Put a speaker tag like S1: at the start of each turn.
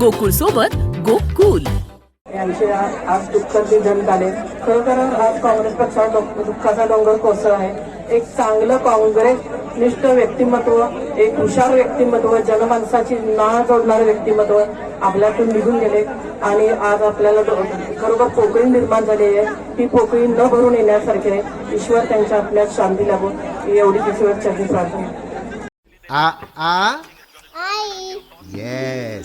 S1: गोकुळ सोबत गोकुल.
S2: यांचे आज आज दुःखद निधन झाले खरोखर आज काँग्रेस पक्षावर डो- दुःखाचा डोंगर कोसळ आहे. एक चांगलं काँग्रेस निष्ठ व्यक्तिमत्व एक हुशार व्यक्तिमत्व जनमानसाची नाळ जोडणारं व्यक्तिमत्व आपल्यातून निघून गेले. आणि आज आपल्याला खरोखर पोकळी निर्माण झाली आहे. ही पोकळी न भरून येण्यासारखी आहे. ईश्वर त्यांच्या आत्म्यात शांती लागो एवढी ईश्वर चरणी प्रार्थना